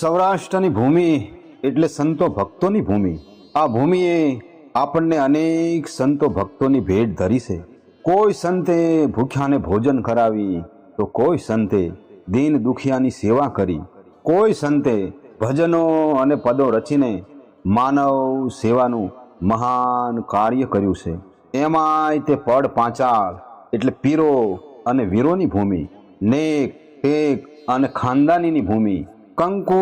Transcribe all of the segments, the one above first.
સૌરાષ્ટ્રની ભૂમિ એટલે સંતો ભક્તોની ભૂમિ. આ ભૂમિએ આપણને અનેક સંતો ભક્તોની ભેટ ધરી છે. કોઈ સંતે ભૂખ્યાને ભોજન કરાવી, તો કોઈ સંતે દીન દુખિયાની સેવા કરી. કોઈ સંતે ભજનો અને પદો રચીને માનવ સેવાનું મહાન કાર્ય કર્યું છે. એમાંય તે પડ પાંચાળ એટલે પીરો અને વીરોની ભૂમિ, નેક, ટેક અને ખાનદાનીની ભૂમિ કંકુ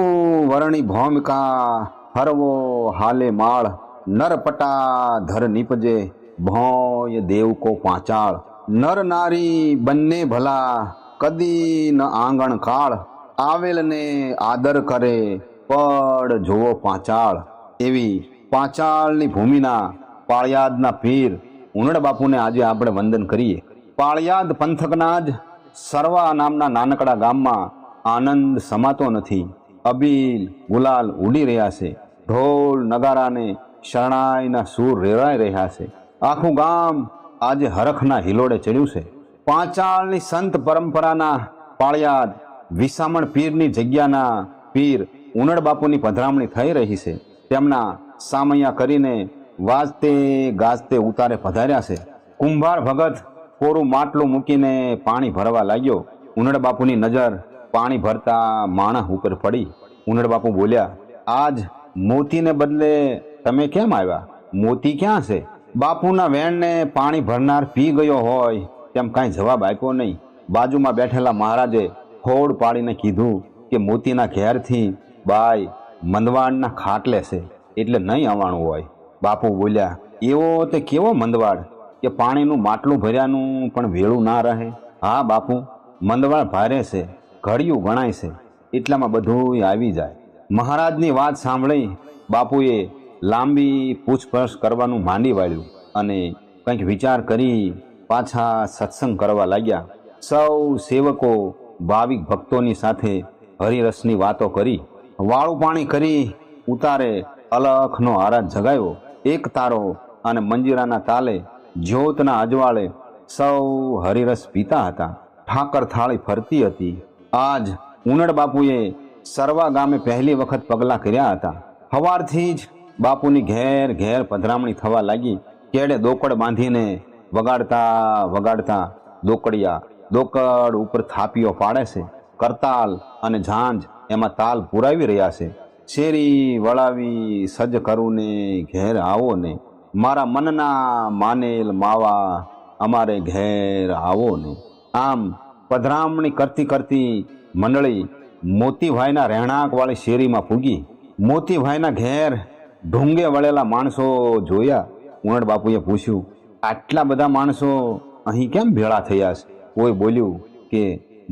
વરણી ભૌમિકા હરવો હાલે માળ, નરપટા ધર નિપજે, ભોય દેવકો પાંચાળ. નર નારી બંને ભલા, કદી ન આંગણ કાળ. આવેલને આદર કરે, પડ જોવો પાંચાળ. એવી પાંચાળની ભૂમિના પાળિયાદના પીર ઉનડ બાપુને આજે આપણે વંદન કરીએ. પાળિયાદ પંથકના જ સરવા નામના નાનકડા ગામમાં આનંદ સમાતો નથી. અબીલ, ગુલાલ ઉડી રહ્યા છે. ઢોલ નગારાને શરણાઈના સૂર રેરાઈ રહ્યા છે. આખું ગામ આજે હરખના હિલોડે ચડ્યું છે. પાંચાળની સંત પરંપરાના પાળિયાદ, વિસામણ પીરની જગ્યાના પીર ઉનડ બાપુની પધરામણી થઈ રહી છે. તેમના સામૈયા કરીને વાજતે ગાજતે ઉતારે પધાર્યા છે. કુંભાર ભગત કોરું માટલું મૂકીને પાણી ભરવા લાગ્યો. ઉનડ બાપુની નજર પાણી ભરતા માણસ ઉપર પડી. ઉનડ બાપુ બોલ્યા, આજ મોતીને બદલે તમે કેમ આવ્યા? મોતી ક્યાં છે? બાપુના વેણને પાણી ભરનાર પી ગયો હોય તેમ કાંઈ જવાબ આપ્યો નહીં. બાજુમાં બેઠેલા મહારાજે ખોડ પાડીને કીધું કે, મોતીના ઘેરથી બાય મંદવાડના ખાટલે છે એટલે નહીં આવવાનું હોય. બાપુ બોલ્યા, એવો તે કેવો મંદવાડ? કે પાણીનું માટલું ભર્યાનું પણ વેળું ના રહે? હા બાપુ, મંદવાડ ભારે છે. ઘડિયું ગણાય છે. એટલામાં બધું આવી જાય. મહારાજની વાત સાંભળી બાપુએ લાંબી પૂછપરછ કરવાનું માંડી વાળ્યું અને કંઈક વિચાર કરી પાછા સત્સંગ કરવા લાગ્યા. સૌ સેવકો ભાવિક ભક્તોની સાથે હરિરસની વાતો કરી. વાળું પાણી કરી ઉતારે અલખનો આરાધ જગાયો. એક તારો અને મંજીરાના તાલે જ્યોતના અજવાળે સૌ હરિરસ પીતા હતા. ઠાકર થાળી ફરતી હતી. આજ ઉનડ બાપુએ સરવા ગામે પહેલી વખત પગલાં કર્યા હતા. સવારથી જ બાપુની ઘેર ઘેર પધરામણી થવા લાગી. કેડે દોકડ બાંધીને વગાડતા વગાડતા દોકડિયા દોકડ ઉપર થાપીઓ પાડે છે. કરતાલ અને ઝાંઝ એમાં તાલ પુરાવી રહ્યા છે. શેરી વળાવી સજ્જ કરું ને ઘેર આવો ને. મારા મનના માનેલ માવા અમારે ઘેર આવો ને. આમ પધરામણી કરતી કરતી મંડળી મોતીભાઈના રહેણાંકવાળી શેરીમાં પૂગી. મોતીભાઈના ઘેર ઢુંગે વળેલા માણસો જોયા. ઉણડ બાપુએ પૂછ્યું, આટલા બધા માણસો અહીં કેમ ભેળા થયા છે? કોઈ બોલ્યું કે,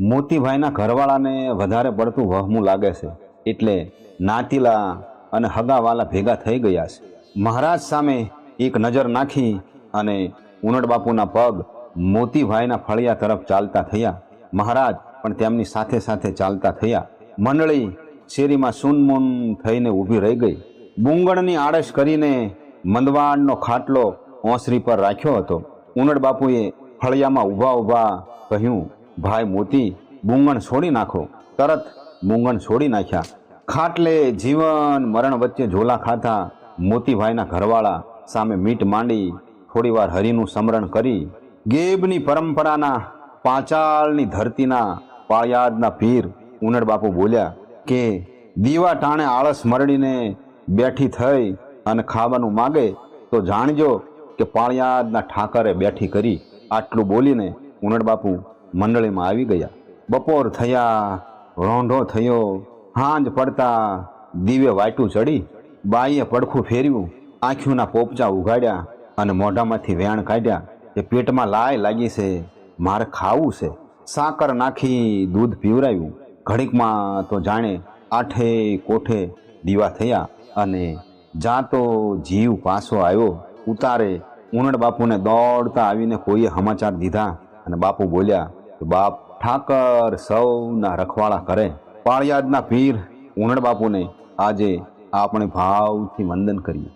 મોતીભાઈના ઘરવાળાને વધારે પડતું વહમું લાગે છે. એટલે નાતીલા અને હગાવાલા ભેગા થઈ ગયા છે. મહારાજ સામે એક નજર નાખી અને ઉનડ બાપુના પગ મોતીભાઈના ફળિયા તરફ ચાલતા થયા. મહારાજ પણ તેમની સાથે સાથે ચાલતા થયા. મંડળી શેરીમાં સુનમુન થઈને ઊભી રહી ગઈ. બુંગળની આળસ કરીને મંદવાડનો ખાટલો ઓસરી પર રાખ્યો હતો. ઉનડ બાપુએ ફળિયામાં ઊભા ઊભા કહ્યું, ભાઈ મોતી, બુંગણ છોડી નાખો. તરત બુંગણ છોડી નાખ્યા. ખાટલે જીવન મરણ વચ્ચે ઝોલા ખાતા મોતીભાઈના ઘરવાળા સામે મીટ માંડી થોડીવાર હરિનું સ્મરણ કરી. ગેબની પરંપરાના પાંચાળની ધરતીના પાળિયાદના પીર ઉનડ બાપુ બોલ્યા કે, દીવા ટાણે આળસ મરડીને બેઠી થઈ અને ખાવાનું માગે, તો જાણજો કે પાળિયાદના ઠાકરે બેઠી કરી આટલું બોલીને ઉનડ બાપુ મંડળીમાં આવી ગયા. બપોર થયા, રોંઢો થયો, હાંજ પડતા દીવે વાટું ચડી, બાઈએ પડખું ફેર્યું આંખીઓના પોપચા ઉઘાડ્યા અને મોઢામાંથી વેણ કાઢ્યા કે પેટમાં લાય લાગી છે. મારે ખાવું છે. સાકર નાખી દૂધ પીવરાયું. ઘડીકમાં તો જાણે આઠે કોઠે દીવા થયા અને જાતો જીવ પાછો આવ્યો, ઉતારે ઉનડ બાપુને દોડતા આવીને કોઈએ સમાચાર દીધા અને બાપુ બોલ્યા બાપ, ઠાકર સૌના રખવાળા કરે. પાળિયાદના પીર ઉનડ બાપુને આજે આપણે ભાવથી વંદન કરીએ.